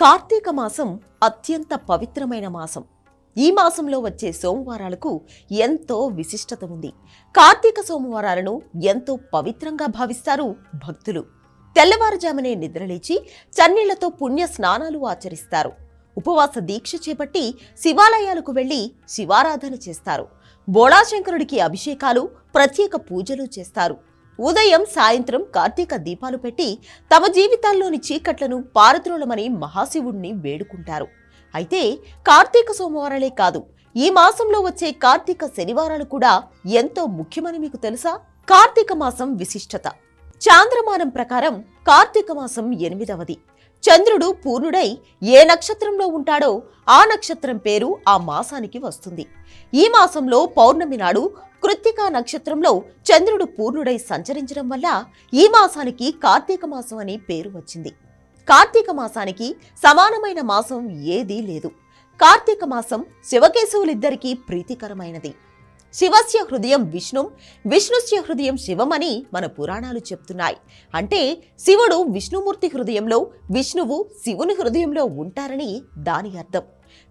కార్తీక మాసం అత్యంత పవిత్రమైన మాసం. ఈ మాసంలో వచ్చే సోమవారాలకు ఎంతో విశిష్టత ఉంది. కార్తీక సోమవారాలను ఎంతో పవిత్రంగా భావిస్తారు భక్తులు. తెల్లవారుజామునే నిద్రలేచి చన్నీళ్ళతో పుణ్య స్నానాలు ఆచరిస్తారు. ఉపవాస దీక్ష చేపట్టి శివాలయాలకు వెళ్ళి శివారాధన చేస్తారు. బోళాశంకరుడికి అభిషేకాలు ప్రత్యేక పూజలు చేస్తారు. ఉదయం సాయంత్రం కార్తీక దీపాలు పెట్టి తమ జీవితాల్లోని చీకట్లను పారద్రోలమని మహాశివుణ్ణి వేడుకుంటారు. అయితే కార్తీక సోమవారాలే కాదు ఈ మాసంలో వచ్చే కార్తీక శనివారాలు కూడా ఎంతో ముఖ్యమని మీకు తెలుసా? కార్తీక మాసం విశిష్టత. చాంద్రమానం ప్రకారం కార్తీక మాసం ఎనిమిదవది. చంద్రుడు పూర్ణుడై ఏ నక్షత్రంలో ఉంటాడో ఆ నక్షత్రం పేరు ఆ మాసానికి వస్తుంది. ఈ మాసంలో పౌర్ణమి నాడు కృత్తికా నక్షత్రంలో చంద్రుడు పూర్ణుడై సంచరించడం వల్ల ఈ మాసానికి కార్తీక మాసం అని పేరు వచ్చింది. కార్తీక మాసానికి సమానమైన మాసం ఏదీ లేదు. కార్తీక మాసం శివకేశవులిద్దరికీ ప్రీతికరమైనది. శివస్య హృదయం విష్ణు విష్ణుస్య హృదయం శివమని మన పురాణాలు చెప్తున్నాయి. అంటే శివుడు విష్ణుమూర్తి హృదయంలో విష్ణువు శివుని హృదయంలో ఉంటారని దాని అర్థం.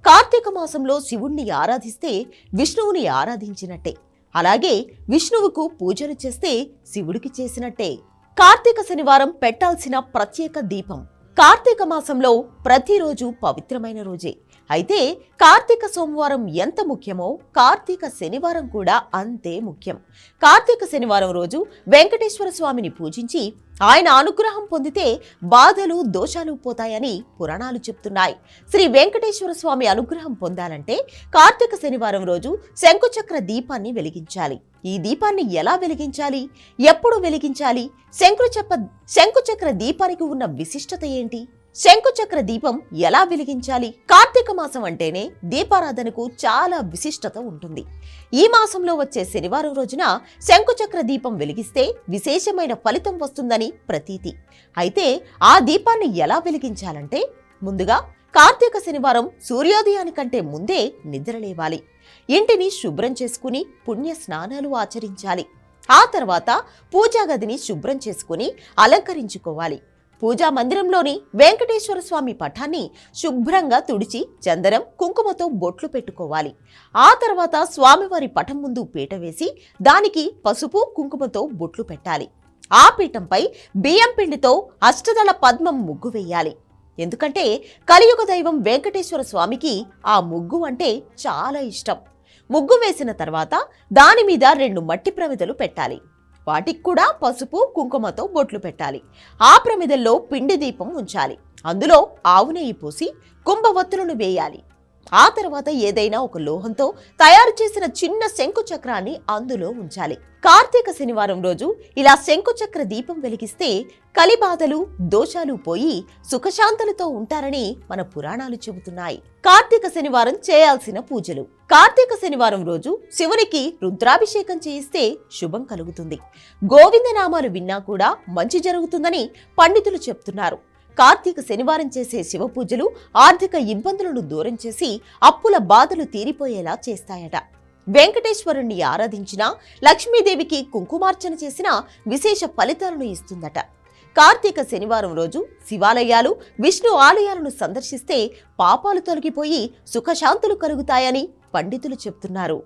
కార్తీక మాసంలో శివుణ్ణి ఆరాధిస్తే విష్ణువుని ఆరాధించినట్టే. అలాగే విష్ణువుకు పూజలు చేస్తే శివుడికి చేసినట్టే. కార్తీక శనివారం పెట్టాల్సిన ప్రత్యేక దీపం. కార్తీక మాసంలో ప్రతిరోజు పవిత్రమైన రోజే. అయితే కార్తీక సోమవారం ఎంత ముఖ్యమో కార్తీక శనివారం కూడా అంతే ముఖ్యం. కార్తీక శనివారం రోజు వెంకటేశ్వర స్వామిని పూజించి ఆయన అనుగ్రహం పొందితే బాధలు దోషాలు పోతాయని పురాణాలు చెప్తున్నాయి. శ్రీ వెంకటేశ్వర స్వామి అనుగ్రహం పొందాలంటే కార్తీక శనివారం రోజు శంకుచక్ర దీపాన్ని వెలిగించాలి. ఈ దీపాన్ని ఎలా వెలిగించాలి? ఎప్పుడు వెలిగించాలి? శంకుచక్ర శంకుచక్ర దీపానికి ఉన్న విశిష్టత ఏంటి? శంకుచక్ర దీపం ఎలా వెలిగించాలి? కార్తీక మాసం అంటేనే దీపారాధనకు చాలా విశిష్టత ఉంటుంది. ఈ మాసంలో వచ్చే శనివారం రోజున శంకుచక్ర దీపం వెలిగిస్తే విశేషమైన ఫలితం వస్తుందని ప్రతీతి. అయితే ఆ దీపాన్ని ఎలా వెలిగించాలంటే ముందుగా కార్తీక శనివారం సూర్యోదయానికంటే ముందే నిద్రలేవాలి ఇంటిని శుభ్రం చేసుకుని పుణ్య స్నానాలు ఆచరించాలి. ఆ తర్వాత పూజా గదిని శుభ్రం చేసుకుని అలంకరించుకోవాలి. పూజా మందిరంలోని వెంకటేశ్వర స్వామి పఠాన్ని శుభ్రంగా తుడిచి చందనం కుంకుమతో బొట్లు పెట్టుకోవాలి. ఆ తర్వాత స్వామివారి పటం ముందు పీట వేసి దానికి పసుపు కుంకుమతో బొట్లు పెట్టాలి. ఆ పీఠంపై బియ్యం పిండితో అష్టదళ పద్మం ముగ్గు వేయాలి. ఎందుకంటే కలియుగ దైవం వెంకటేశ్వర స్వామికి ఆ ముగ్గు అంటే చాలా ఇష్టం. ముగ్గు వేసిన తర్వాత దాని మీద రెండు మట్టి ప్రమిదలు పెట్టాలి. వాటికి కూడా పసుపు కుంకుమతో బొట్లు పెట్టాలి. ఆ ప్రమిదల్లో పిండి దీపం ఉంచాలి. అందులో ఆవు నెయ్యి పోసి కుంభవత్తులను వేయాలి. ఆ తర్వాత ఏదైనా ఒక లోహంతో తయారు చేసిన చిన్న శంకు చక్రాన్ని అందులో ఉంచాలి. కార్తీక శనివారం రోజు ఇలా శంకు చక్ర దీపం వెలిగిస్తే కలిబాధలు దోషాలు పోయి సుఖశాంతులతో ఉంటారని మన పురాణాలు చెబుతున్నాయి. కార్తీక శనివారం చేయాల్సిన పూజలు. కార్తీక శనివారం రోజు శివునికి రుద్రాభిషేకం చేయిస్తే శుభం కలుగుతుంది. గోవిందనామాలు విన్నా కూడా మంచి జరుగుతుందని పండితులు చెప్తున్నారు. కార్తీక శనివారం చేసే శివ పూజలు ఆర్థిక ఇబ్బందులను దూరం చేసి అప్పుల బాధలు తీరిపోయేలా చేస్తాయట. వెంకటేశ్వరుణ్ణి ఆరాధించినా లక్ష్మీదేవికి కుంకుమార్చన చేసినా విశేష ఫలితాలను ఇస్తుందట. కార్తీక శనివారం రోజు శివాలయాలు విష్ణు ఆలయాలను సందర్శిస్తే పాపాలు తొలగిపోయి సుఖశాంతులు కలుగుతాయని పండితులు చెప్తున్నారు.